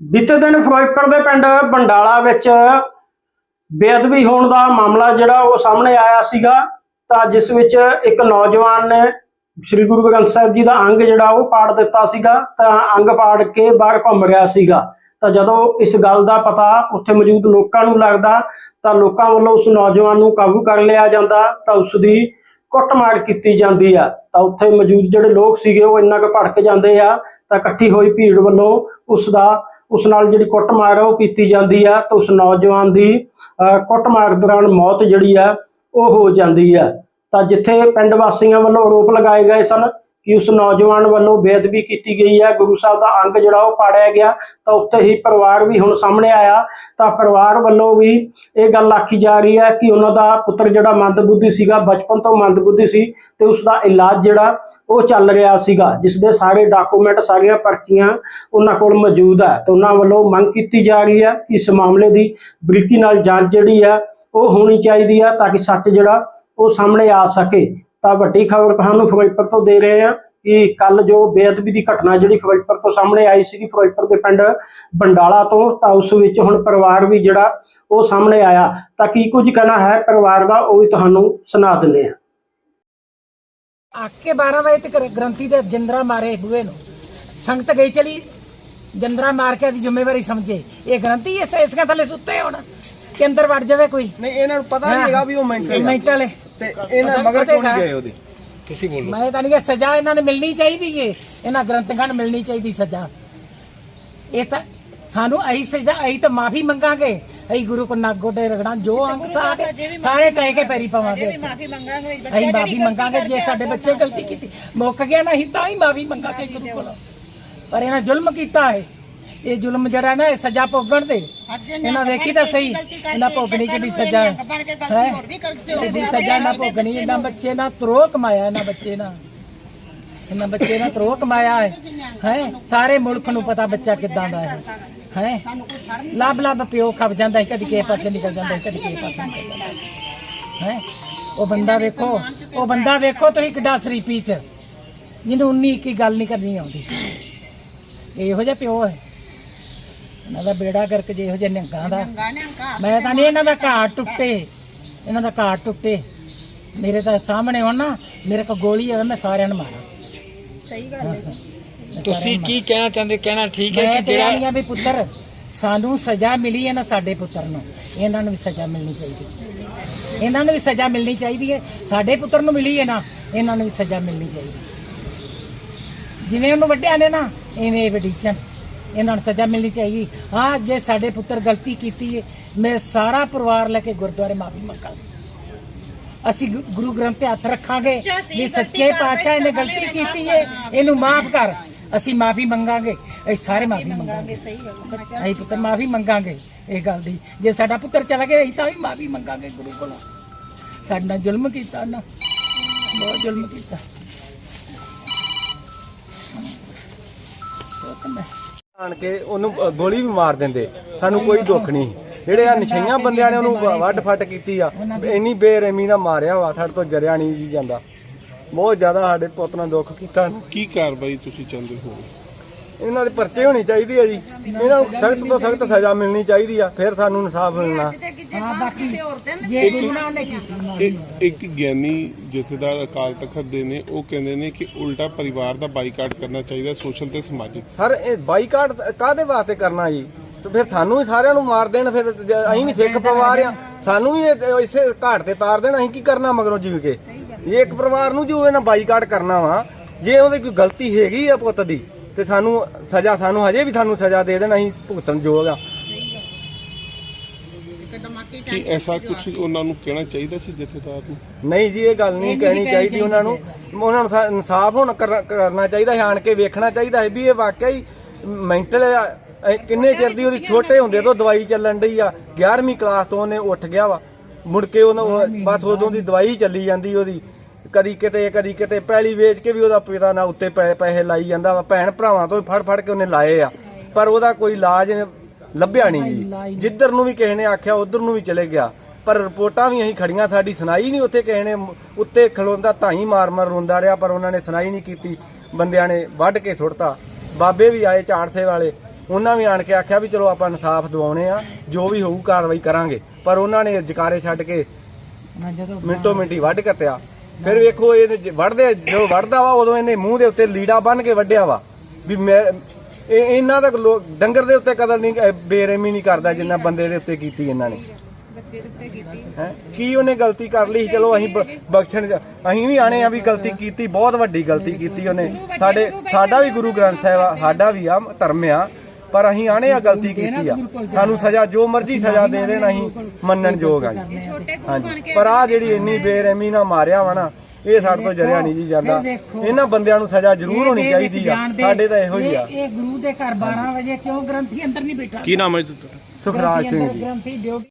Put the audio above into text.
ਬੀਤੇ ਦਿਨ ਫਿਰੋਜ਼ਪੁਰ ਦੇ ਪਿੰਡ ਬੰਡਾਲਾ ਵਿੱਚ ਬੇਅਦਬੀ ਹੋਣ ਦਾ ਮਾਮਲਾ ਜਿਹੜਾ ਉਹ ਸਾਹਮਣੇ ਆਇਆ ਸੀਗਾ, ਤਾਂ ਜਿਸ ਵਿੱਚ ਇੱਕ ਨੌਜਵਾਨ ਨੇ ਸ੍ਰੀ ਗੁਰੂ ਗ੍ਰੰਥ ਸਾਹਿਬ ਜੀ ਦਾ ਅੰਗ ਜਿਹੜਾ ਉਹ ਪਾੜ ਦਿੱਤਾ ਸੀਗਾ, ਤਾਂ ਅੰਗ ਪਾੜ ਕੇ ਬਾਹਰ ਘੁੰਮ ਰਿਹਾ ਸੀਗਾ। ਤਾਂ ਜਦੋਂ ਇਸ ਗੱਲ ਦਾ ਪਤਾ ਉੱਥੇ ਮੌਜੂਦ ਲੋਕਾਂ ਨੂੰ ਲੱਗਦਾ, ਤਾਂ ਲੋਕਾਂ ਵੱਲੋਂ ਉਸ ਨੌਜਵਾਨ ਨੂੰ ਕਾਬੂ ਕਰ ਲਿਆ ਜਾਂਦਾ, ਤਾਂ ਉਸ ਦੀ ਕੁੱਟਮਾਰ ਕੀਤੀ ਜਾਂਦੀ ਆ। ਤਾਂ ਉੱਥੇ ਮੌਜੂਦ ਜਿਹੜੇ ਲੋਕ ਸੀਗੇ ਉਹ ਇੰਨਾ ਕੁ ਭੜਕ ਜਾਂਦੇ ਆ, ਤਾਂ ਇਕੱਠੀ ਹੋਈ ਭੀੜ ਵੱਲੋਂ ਉਸ ਦਾ ਉਸ ਨਾਲ ਜਿਹੜੀ ਕੁੱਟਮਾਰ ਆ ਉਹ ਕੀਤੀ ਜਾਂਦੀ ਆ ਤਾਂ ਉਸ ਨੌਜਵਾਨ ਦੀ ਕੁੱਟਮਾਰ ਦੌਰਾਨ ਮੌਤ ਜਿਹੜੀ ਆ ਉਹ ਹੋ ਜਾਂਦੀ ਆ। ਤਾਂ ਜਿੱਥੇ ਪਿੰਡ ਵਾਸੀਆਂ ਵੱਲੋਂ ਆਰੋਪ ਲਗਾਏ ਗਏ ਸਨ ਕਿ ਉਸ ਨੌਜਵਾਨ ਵੱਲੋਂ ਬੇਅਦਬੀ ਕੀਤੀ ਗਈ ਹੈ। ਗੁਰੂ ਸਾਹਿਬ ਦਾ ਅੰਗ ਜਿਹੜਾ ਉਹ ਪਾੜਿਆ ਗਿਆ, ਤਾਂ ਉੱਤੇ ਹੀ ਪਰਿਵਾਰ ਵੀ ਹੁਣ ਸਾਹਮਣੇ ਆਇਆ। ਤਾਂ ਪਰਿਵਾਰ ਵੱਲੋਂ ਵੀ ਇਹ ਗੱਲ ਆਖੀ ਜਾ ਰਹੀ ਹੈ ਕਿ ਉਹਨਾਂ ਦਾ ਪੁੱਤਰ ਜਿਹੜਾ ਮੰਦਬੁੱਧੀ ਸੀਗਾ, ਬਚਪਨ ਤੋਂ ਮੰਦਬੁੱਧੀ ਸੀ ਤੇ ਉਸ ਦਾ ਇਲਾਜ ਜਿਹੜਾ ਉਹ ਚੱਲ ਰਿਹਾ ਸੀਗਾ, ਜਿਸ ਦੇ ਸਾਰੇ ਡਾਕੂਮੈਂਟ, ਸਾਰੀਆਂ ਪਰਚੀਆਂ ਉਹਨਾਂ ਕੋਲ ਮੌਜੂਦ ਹੈ। ਤੇ ਉਹਨਾਂ ਵੱਲੋਂ ਮੰਗ ਕੀਤੀ ਜਾ ਰਹੀ ਹੈ ਕਿ ਇਸ ਮਾਮਲੇ ਦੀ ਬਰੀਕੀ ਨਾਲ ਜਾਂਚ ਜਿਹੜੀ ਹੈ ਉਹ ਹੋਣੀ ਚਾਹੀਦੀ ਹੈ ਤਾਂ ਕਿ ਸੱਚ ਜਿਹੜਾ ਉਹ ਸਾਹਮਣੇ ਆ ਸਕੇ। ਤਾਂ ਵੱਡੀ ਖਬਰ ਤੁਹਾਨੂੰ ਫਿਰੋਜ਼ਪੁਰ ਤੋਂ ਦੇ ਰਹੇ ਹਾਂ ਕਿ ਕੱਲ ਜੋ ਬੇਅਦਬੀ ਦੀ ਘਟਨਾ ਜਿਹੜੀ ਫਿਰੋਜ਼ਪੁਰ ਤੋਂ ਸਾਹਮਣੇ ਆਈ ਸੀਗੀ ਫਿਰੋਜ਼ਪੁਰ ਦੇ ਪਿੰਡ ਬੰਡਾਲਾ ਤੋਂ ਤਾਂ ਉਸ ਵਿੱਚ ਹੁਣ ਪਰਿਵਾਰ ਵੀ ਜਿਹੜਾ ਉਹ ਸਾਹਮਣੇ ਆਇਆ। ਤਾਂ ਕੀ ਕੁਝ ਕਹਿਣਾ ਹੈ ਪਰਿਵਾਰ ਦਾ ਉਹ ਵੀ ਤੁਹਾਨੂੰ ਸੁਣਾ ਦਿੰਦੇ ਹਾਂ। ਆਕੇ 12 ਵਜੇ ਤੱਕ ਗ੍ਰੰਥੀ ਦੇ ਜੰਦਰਾ ਮਾਰੇ ਬੂਏ ਨੂੰ। ਸੰਗਤ ਗਈ ਚਲੀ ਜੰਦਰਾ ਮਾਰ ਕੇ ਦੀ ਜ਼ਿੰਮੇਵਾਰੀ ਸਮਝੇ। ਇਹ ਗ੍ਰੰਥੀ ਇਸ ਇਸਕੇ ਥੱਲੇ ਸੁੱਤੇ ਹੁਣ ਕਿ ਅੰਦਰ ਵੜ ਜਾਵੇ ਕੋਈ? ਨਹੀਂ ਇਹਨਾਂ ਨੂੰ ਪਤਾ ਨਹੀਂ ਹੈਗਾ ਵੀ ਉਹ ਮੈਂਟਲ ਮੈਂਟਲ ਤੇ ਇਹਨਾਂ ਮਗਰ ਕਿਉਂ ਨਹੀਂ ਗਏ ਉਹਦੇ? ਮੈਂ ਤਾਂ ਨਹੀਂ ਕਿ ਸਜ਼ਾ ਇਹਨਾਂ ਨੂੰ ਮਿਲਣੀ ਚਾਹੀਦੀ ਏ ਇਹਨਾਂ ਗ੍ਰੰਥੀਆਂ ਨੂੰ ਮਿਲਣੀ ਚਾਹੀਦੀ ਸਜ਼ਾ। ਇਹ ਤਾਂ ਸਾਨੂੰ ਅਹੀ ਸਜ਼ਾ ਅਹੀ ਤਾਂ ਮਾਫੀ ਮੰਗਾਂਗੇ। ਅਹੀ ਗੁਰੂ ਕੋ ਨੱਕ ਗੋਡੇ ਰਗੜਾਂ ਜੋ ਅੰਗ ਸਾਰੇ ਸਾਰੇ ਟਹਿ ਕੇ ਪੈਰੀ ਪਾਵਾਂਗੇ ਮਾਫੀ ਮੰਗਾਂਗੇ ਅਹੀ ਮਾਫੀ ਮੰਗਾਂਗੇ ਜੇ ਸਾਡੇ ਬੱਚੇ ਗਲਤੀ ਕੀਤੀ। ਮੁੱਕ ਗਿਆ ਨਾ ਅਸੀਂ ਤਾਂ ਹੀ ਮਾਫੀ ਮੰਗਾਂਗੇ ਗੁਰੂ ਕੋਲੋਂ। ਪਰ ਇਹਨਾਂ ਜ਼ੁਲਮ ਕੀਤਾ ਹੈ। ਇਹ ਜ਼ੁਲਮ ਜਿਹੜਾ ਨਾ ਇਹ ਸਜ਼ਾ ਭੋਗਣ ਦੇ ਇਹਨਾਂ ਵੇਖੀ ਤਾਂ ਸਹੀ ਇਹਨਾਂ ਭੋਗਣੀ ਕਿਹੜੀ ਸਜ਼ਾ। ਹੈ ਹੈਂ? ਇਹਦੀ ਸਜ਼ਾ ਨਾ ਭੋਗਣੀ ਇਹਨਾਂ ਬੱਚੇ ਨਾਲ ਤਰੋ ਕਮਾਇਆ ਇਹਨਾਂ ਬੱਚੇ ਨਾਲ। ਇਹਨਾਂ ਬੱਚੇ ਨਾਲ ਤਰੋ ਕਮਾਇਆ ਹੈ। ਹੈ? ਸਾਰੇ ਮੁਲਕ ਨੂੰ ਪਤਾ ਬੱਚਾ ਕਿੱਦਾਂ ਦਾ ਹੈ। ਹੈ? ਲੱਭ ਲੱਭ ਪਿਓ ਖੱਪ ਜਾਂਦਾ ਹੈ ਕਦੀ ਕਿਸੇ ਪਾਸੇ ਨਿਕਲ ਜਾਂਦਾ ਹੈ ਕਦੀ ਕਿਸੇ ਪਾਸੇ ਨਿਕਲ ਜਾਂਦਾ ਹੈ। ਉਹ ਬੰਦਾ ਵੇਖੋ ਉਹ ਬੰਦਾ ਵੇਖੋ ਤੁਸੀਂ ਕਿੱਡਾ ਸਰੀਪੀ ਚ। ਜਿਹਨੂੰ 19 ਕੀ ਗੱਲ ਨਹੀਂ ਕਰਨੀ ਆਉਂਦੀ। ਇਹੋ ਜਿਹਾ ਪਿਓ ਹੈ। ਇਹਨਾਂ ਦਾ ਬੇੜਾ ਕਰਕੇ ਜੇ ਇਹੋ ਜਿਹੇ ਨਿਹੰਗਾਂ ਦਾ। ਮੈਂ ਤਾਂ ਨਹੀਂ ਇਹਨਾਂ ਦਾ ਘਾਟ ਟੁੱਟੇ। ਇਹਨਾਂ ਦਾ ਘਾਟ ਟੁੱਟੇ। ਮੇਰੇ ਤਾਂ ਸਾਹਮਣੇ ਹੋਣ ਨਾ ਮੇਰੇ ਕੋਲ ਗੋਲੀ ਆਵੇ ਮੈਂ ਸਾਰਿਆਂ ਨੂੰ ਮਾਰਾਂ। ਤੁਸੀਂ ਕੀ ਕਹਿਣਾ ਚਾਹੁੰਦੇ? ਕਹਿਣਾ ਠੀਕ ਹੈ ਕਿ ਜਿਹੜਾ ਵੀ ਪੁੱਤਰ ਸਾਨੂੰ ਸਜ਼ਾ ਮਿਲੀ ਹੈ ਨਾ ਸਾਡੇ ਪੁੱਤਰ ਨੂੰ। ਇਹਨਾਂ ਨੂੰ ਵੀ ਸਜ਼ਾ ਮਿਲਣੀ ਚਾਹੀਦੀ ਇਹਨਾਂ ਨੂੰ ਵੀ ਸਜ਼ਾ ਮਿਲਣੀ ਚਾਹੀਦੀ ਹੈ। ਸਾਡੇ ਪੁੱਤਰ ਨੂੰ ਮਿਲੀ ਹੈ ਨਾ ਇਹਨਾਂ ਨੂੰ ਵੀ ਸਜ਼ਾ ਮਿਲਣੀ ਚਾਹੀਦੀ ਜਿਵੇਂ ਉਹਨੂੰ ਵੱਡਿਆਂ ਨੇ ਨਾ ਐਵੇਂ ਇਹ ਵਡੀਚਨ ਇਹਨਾਂ ਨੂੰ ਸਜ਼ਾ ਮਿਲਣੀ ਚਾਹੀਦੀ। ਹਾਂ ਜੇ ਸਾਡੇ ਪੁੱਤਰ ਗਲਤੀ ਕੀਤੀ ਹੈ ਮੈਂ ਸਾਰਾ ਪਰਿਵਾਰ ਲੈ ਕੇ ਗੁਰਦੁਆਰੇ ਮਾਫੀ ਮੰਗਾਂਗੇ ਅਸੀਂ ਗੁਰੂ ਗ੍ਰੰਥ ਤੇ ਹੱਥ ਰੱਖਾਂਗੇ ਵੀ ਸੱਚੇ ਪਾਤਸ਼ਾਹ ਇਹਨੇ ਗਲਤੀ ਕੀਤੀ ਹੈ ਇਹਨੂੰ ਮਾਫ ਕਰ। ਅਸੀਂ ਮਾਫੀ ਮੰਗਾਂਗੇ ਅਸੀਂ ਸਾਰੇ ਮਾਫੀ ਮੰਗਾਂਗੇ। ਅਸੀਂ ਪੁੱਤਰ ਮਾਫੀ ਮੰਗਾਂਗੇ ਇਹ ਗੱਲ ਦੀ। ਜੇ ਸਾਡਾ ਪੁੱਤਰ ਚਲਾ ਗਿਆ ਅਸੀਂ ਤਾਂ ਵੀ ਮਾਫੀ ਮੰਗਾਂਗੇ ਗੁਰੂ ਕੋਲੋਂ। ਸਾਡੇ ਜ਼ੁਲਮ ਕੀਤਾ ਨਾ ਬਹੁਤ ਜ਼ੁਲਮ ਕੀਤਾ। ਉਹ ਤਾਂ ਮੈਂ ਆਣ ਕੇ ਉਹਨੂੰ ਗੋਲੀ ਵੀ ਮਾਰ ਦਿੰਦੇ। ਸਾਨੂੰ ਕੋਈ ਦੁੱਖ ਨਹੀਂ। ਜਿਹੜੇ ਆ ਨਸ਼ਈਆਂ ਬੰਦਿਆਂ ਨੇ ਉਹਨੂੰ ਵੱਢ ਫੱਟ ਕੀਤੀ ਆ ਇੰਨੀ ਬੇਰਹਿਮੀ ਨਾਲ ਮਾਰਿਆ ਵਾ ਸਾਡੇ ਤੋਂ ਜਰਿਆ ਨਹੀਂ ਜੀ ਜਾਂਦਾ। ਬਹੁਤ ਜ਼ਿਆਦਾ ਸਾਡੇ ਪੁੱਤ ਨਾਲ ਦੁੱਖ ਕੀਤਾ। ਕੀ ਕਾਰਵਾਈ ਤੁਸੀਂ ਚਾਹੁੰਦੇ ਹੋ? ਇਹਨਾਂ ਦੇ ਪਰਚੇ ਹੋਣੀ ਚਾਹੀਦੀ ਆ ਜੀ। ਇਹਨਾਂ ਨੂੰ ਸਖਤ ਤੋਂ ਸਖਤ ਸਜ਼ਾ ਮਿਲਣੀ ਚਾਹੀਦੀ ਆ ਫਿਰ ਸਾਨੂੰ ਇਨਸਾਫ ਮਿਲਣਾ। ਹਾਂ ਬਾਕੀ ਜੇ ਨੇ ਕੀਤੀ ਇੱਕ ਇੱਕ ਗਿਆਨੀ ਜਥੇਦਾਰ ਅਕਾਲ ਤਖਤ ਦੇ ਨੇ ਉਹ ਕਹਿੰਦੇ ਨੇ ਕਿ ਉਲਟਾ ਪਰਿਵਾਰ ਦਾ ਬਾਈਕਾਟ ਕਰਨਾ ਚਾਹੀਦਾ ਸੋਸ਼ਲ ਤੇ ਸਮਾਜਿਕ। ਸਰ ਇਹ ਬਾਈਕਾਟ ਕਾਦੇ ਵਾਸਤੇ ਕਰਨਾ ਜੀ? ਸੋ ਫਿਰ ਸਾਨੂੰ ਵੀ ਸਾਰਿਆਂ ਨੂੰ ਮਾਰ ਦੇਣ ਫਿਰ ਜੇ ਅਸੀਂ ਵੀ ਸਿੱਖ ਪਰਿਵਾਰ ਆ ਸਾਨੂੰ ਵੀ ਇਸੇ ਘਾਟ ਤੇ ਤਾਰ ਦੇਣ ਅਸੀਂ ਕੀ ਕਰਨਾ ਮਗਰੋਂ ਜੀਵ ਕੇ? ਇਹ ਇੱਕ ਪਰਿਵਾਰ ਨੂੰ ਜੋ ਇਹਨਾਂ ਬਾਈਕਾਟ ਕਰਨਾ ਵਾ ਜੇ ਉਹਦੀ ਕੋਈ ਗਲਤੀ ਹੈਗੀ ਆ ਪੁੱਤ ਦੀ ਤੇ ਸਾਨੂੰ ਸਜ਼ਾ ਸਾਨੂੰ ਹਜੇ ਵੀ ਸਾਨੂੰ ਸਜ਼ਾ ਦੇ ਦੇਣ ਅਸੀਂ ਭੁਗਤਣ ਯੋਗ ਆ। ਕਿ ਐਸਾ ਕੁਝ ਉਹਨਾਂ ਨੂੰ ਕਹਿਣਾ ਚਾਹੀਦਾ ਸੀ ਜਥੇਦਾਰ ਨੂੰ? ਨਹੀਂ ਜੀ ਇਹ ਗੱਲ ਨਹੀਂ ਕਹਿਣੀ ਚਾਹੀਦੀ ਉਹਨਾਂ ਨੂੰ। ਉਹਨਾਂ ਨੂੰ ਇਨਸਾਫ ਹੁਣ ਕਰ- ਕਰਨਾ ਚਾਹੀਦਾ ਹੈ ਆਣ ਕੇ ਵੇਖਣਾ ਚਾਹੀਦਾ ਹੈ ਵੀ ਇਹ ਵਾਕਿਆ ਹੀ ਮੈਂਟਲ ਕਿੰਨੇ ਚਿਰ ਦੀ ਉਹਦੀ ਛੋਟੇ ਹੁੰਦੇ ਤੋਂ ਦਵਾਈ ਚੱਲਣ ਡਈ ਆ। 11ਵੀਂ ਕਲਾਸ ਤੋਂ ਉਹਨੇ ਉੱਠ ਗਿਆ ਵਾ। ਮੁੜ ਕੇ ਉਹਨਾਂ ਉਹ- ਬਸ ਉਦੋਂ ਦੀ ਦਵਾਈ ਚੱਲੀ ਜਾਂਦੀ ਉਹਦੀ। ਕਦੀ ਕਿਤੇ ਕਦੀ ਕਿਤੇ ਪਹਿਲੀ ਵੇਚ ਕੇ ਵੀ ਉਹਦਾ ਪਿਤਾ ਨਾਲ ਉੱਤੇ ਪੈਸੇ ਲਾਈ ਜਾਂਦਾ ਵਾ। ਭੈਣ ਭਰਾਵਾਂ ਤੋਂ ਵੀ ਫੜ ਫੜ ਕੇ ਉਹਨੇ ਲਾਏ ਆ। ਪਰ ਉਹਦਾ ਕੋਈ ਇਲਾਜ ਲੱਭਿਆ ਨਹੀਂ ਜੀ। ਜਿੱਧਰ ਨੂੰ ਵੀ ਕਿਸੇ ਨੇ ਆਖਿਆ ਉਧਰ ਨੂੰ ਵੀ ਚਲੇ ਗਿਆ। ਪਰ ਰਿਪੋਰਟਾਂ ਵੀ ਅਸੀਂ ਖੜੀਆਂ ਸਾਡੀ ਸੁਣਾਈ ਨਹੀਂ ਉੱਥੇ ਕਿਸੇ ਨੇ। ਉੱਤੇ ਖਲੋਂਦਾ ਧਾਈ ਮਾਰ ਮਾਰ ਰੋਂਦਾ ਰਿਹਾ ਪਰ ਉਹਨਾਂ ਨੇ ਸੁਣਾਈ ਨਹੀਂ ਕੀਤੀ। ਬੰਦਿਆਂ ਨੇ ਵੱਢ ਕੇ ਸੁੱਟਤਾ। ਬਾਬੇ ਵੀ ਆਏ ਚਾੜਸੇ ਵਾਲੇ। ਉਹਨਾਂ ਵੀ ਆਣ ਕੇ ਆਖਿਆ ਵੀ ਚਲੋ ਆਪਾਂ ਇਨਸਾਫ ਦਿਵਾਉਣੇ ਆ ਜੋ ਵੀ ਹੋਊ ਕਾਰਵਾਈ ਕਰਾਂਗੇ। ਪਰ ਉਹਨਾਂ ਨੇ ਜਕਾਰੇ ਛੱਡ ਕੇ ਮਿੰਟੋ ਮਿੰਟੀ ਵੱਢ ਕੱਟਿਆ। ਫਿਰ ਵੇਖੋ ਇਹ ਵੱਢਦੇ ਜਦੋਂ ਵੱਢਦਾ ਵਾ ਉਦੋਂ ਇਹਨੇ ਮੂੰਹ ਦੇ ਉੱਤੇ ਲੀੜਾ ਬੰਨ ਕੇ ਵੱਢਿਆ ਵਾ। ਵੀ ਮੈਂ ਇਹ ਇਹਨਾਂ ਦਾ ਲੋ- ਡੰਗਰ ਦੇ ਉੱਤੇ ਕਦਰ ਨਹੀਂ ਅਹ ਬੇਰਹਿਮੀ ਨਹੀਂ ਕਰਦਾ ਜਿੰਨਾ ਬੰਦੇ ਦੇ ਉੱਤੇ ਕੀਤੀ ਇਹਨਾਂ ਨੇ। ਹੈਂ? ਕੀ ਉਹਨੇ ਗਲਤੀ ਕਰ ਲਈ? ਸੀ? ਚਲੋ ਅਸੀਂ ਬ- ਬਖਸ਼ਣ ਅਸੀਂ ਵੀ ਆਣੇ ਆ ਵੀ ਗਲਤੀ ਕੀਤੀ ਬਹੁਤ ਵੱਡੀ ਗਲਤੀ ਕੀਤੀ ਉਹਨੇ। ਸਾਡੇ ਸਾਡਾ ਵੀ ਗੁਰੂ ਗ੍ਰੰਥ ਸਾਹਿਬ ਆ ਸਾਡਾ ਵੀ ਆ ਧਰਮ ਆ ਪਰ ਅਸੀਂ ਆਣੇ ਆ ਗਲਤੀ ਕੀਤੀ ਆ। ਸਾਨੂੰ ਸਜ਼ਾ ਜੋ ਮਰਜ਼ੀ ਸਜ਼ਾ ਦੇ ਦੇਣ ਅਸੀਂ ਮੰਨਣ ਯੋਗ ਆ ਜੀ। ਹਾਂਜੀ। ਪਰ ਆ। ਜਿਹੜੀ ਇੰਨੀ ਬੇਰਹਿਮੀ ਨਾਲ ਮਾਰਿਆ ਵਾ ਨਾ ਇਹ ਸਾਡੇ ਤੋਂ ਜਰਿਆ ਨਹੀਂ ਜੀ ਜਾਂਦਾ। ਇਹਨਾਂ ਬੰਦਿਆਂ ਨੂੰ ਸਜ਼ਾ ਜ਼ਰੂਰ ਹੋਣੀ ਚਾਹੀਦੀ ਆ। ਸਾਡੇ ਤਾਂ ਇਹੋ ਹੀ ਆ। ਇਹ ਗੁਰੂ ਦੇ ਘਰ 12 ਵਜੇ ਕਿਉਂ ਗ੍ਰੰਥੀ ਅੰਦਰ ਨਹੀਂ ਬੈਠਾ? ਕੀ ਨਾਮ ਹੈ ਜੀ ਤੁਹਾਡਾ? ਸੁਖਰਾਜ ਸਿੰਘ ਜੀ। ਗ੍ਰੰਥੀ